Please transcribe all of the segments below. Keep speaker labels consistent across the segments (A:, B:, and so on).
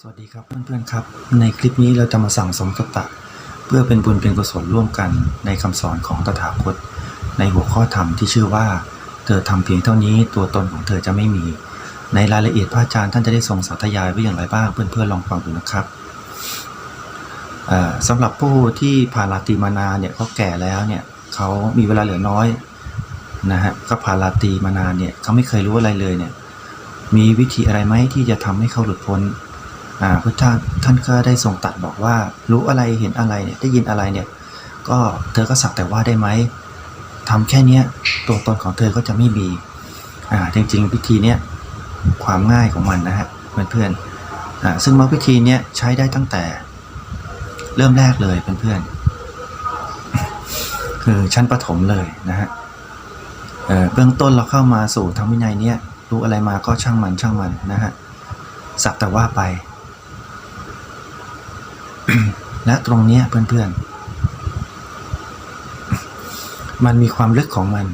A: สวัสดีครับเพื่อนๆครับ ในคลิปนี้เราจะมาสั่งสมสตะ เพื่อเป็นบุญเป็นกุศลร่วมกันในคำสอนของตถาคต ในหัวข้อธรรมที่ชื่อว่า เธอทำเพียงเท่านี้ตัวตนของเธอจะไม่มี ในรายละเอียดพระอาจารย์ท่านจะได้ทรงสาธยายไว้อย่างไรบ้างเพื่อนๆลองฟังดูนะครับเอ่อสำหรับผู้ที่ผ่านลาตรีมานาเนี่ยเขาแก่แล้วเนี่ยเขามีเวลาเหลือน้อยนะฮะก็ผ่านลาตรีมานานเนี่ยเขาไม่เคยรู้อะไรเลยเนี่ยมีวิธีอะไรไหมที่จะทำให้เขาหลุดพ้น พระเจ้าท่านก็ได้ทรงตัดบอกว่า รู้อะไรเห็นอะไรเนี่ยได้ยินอะไรเนี่ยก็เธอก็สักแต่ว่าได้ไหมทำแค่เนี้ยตัวตนของเธอก็จะไม่มีอ่าจริงๆวิธีเนี้ยความง่ายของมันนะฮะเพื่อนๆอ่าซึ่งมรรควิธีเนี้ยใช้ได้ตั้งแต่เริ่มแรกเลยเพื่อนๆคือชั้นประถมเลยนะฮะเออเบื้องต้นเราเข้ามาสู่ธรรมวินัยเนี้ยรู้อะไรมาก็ช่างมันช่างมันนะฮะสักแต่ว่าไป และตรงนี้เพื่อนๆ มันมีความลึกของมัน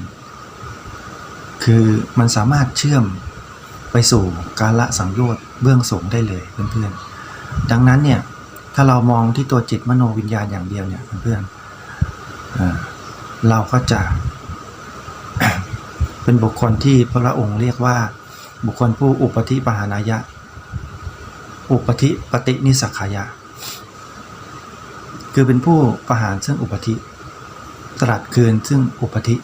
A: คือมันสามารถเชื่อมไปสู่การละสังโยชน์เบื้องสูงได้เลยเพื่อนๆ ดังนั้นเนี่ยถ้าเรามองที่ตัวจิตมโนวิญญาณอย่างเดียวเนี่ยเพื่อนๆเอ่อเราก็จะเป็นบุคคลที่พระองค์เรียกว่าบุคคลผู้อุปธิปหานายะ อุปธิปฏินิสักขายะ คือเป็นผู้ประหารซึ่งอุปธิ ตรัสคืนซึ่งอุปธิ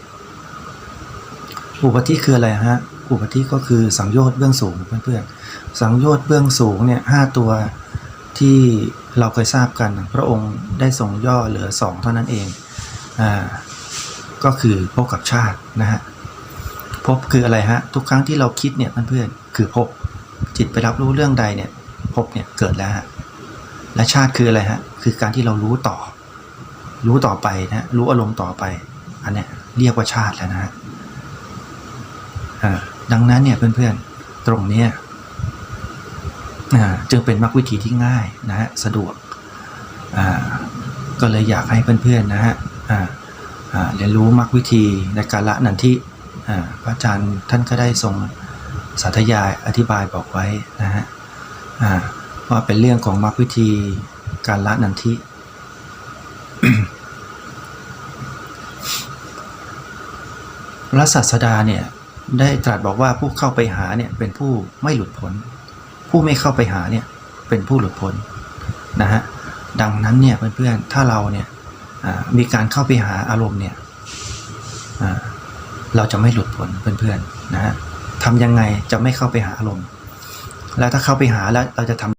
A: อุปธิคืออะไรฮะ อุปธิก็คือสังโยชน์เบื้องสูงเพื่อนๆ สังโยชน์เบื้องสูงเนี่ยห้าตัวที่เราเคยทราบกัน พระองค์ได้ทรงย่อเหลือสองเท่านั้นเอง อ่า ก็คือพบกับชาตินะฮะ พบคืออะไรฮะ ทุกครั้งที่เราคิดเนี่ยเพื่อนๆ คือพบ จิตไปรับรู้เรื่องใดเนี่ย พบเนี่ยเกิดแล้วฮะ และชาติคืออะไรฮะ คือการที่เรารู้ต่อ รู้ต่อไปนะ รู้อารมณ์ต่อไป อันเนี้ยเรียกว่าชาติแล้วนะฮะดังนั้นเนี่ยเพื่อนๆ ตรงเนี้ยจึงเป็นมรรควิธีที่ง่ายนะฮะ สะดวก ก็เลยอยากให้เพื่อนๆนะฮะเรียนรู้มรรควิธีในการละนันทิพระอาจารย์ท่านก็ได้ทรงสาธยายอธิบายบอกไว้นะฮะ ว่าเป็นเรื่องของมรรควิธีการละนันทิพระศาสดาเนี่ยได้ตรัสบอกว่าผู้เข้าไปหาเนี่ยเป็นผู้ไม่หลุดพ้นผู้ไม่เข้าไปหาเนี่ยเป็นผู้หลุดพ้นนะฮะดังนั้นเนี่ยเพื่อนๆถ้าเราเนี่ยมีการเข้าไปหาอารมณ์เนี่ยเราจะไม่หลุดพ้นเพื่อนๆนะฮะทำยังไงจะไม่เข้าไปหาอารมณ์ แล้วถ้าเข้าไปหาแล้วเราจะทำ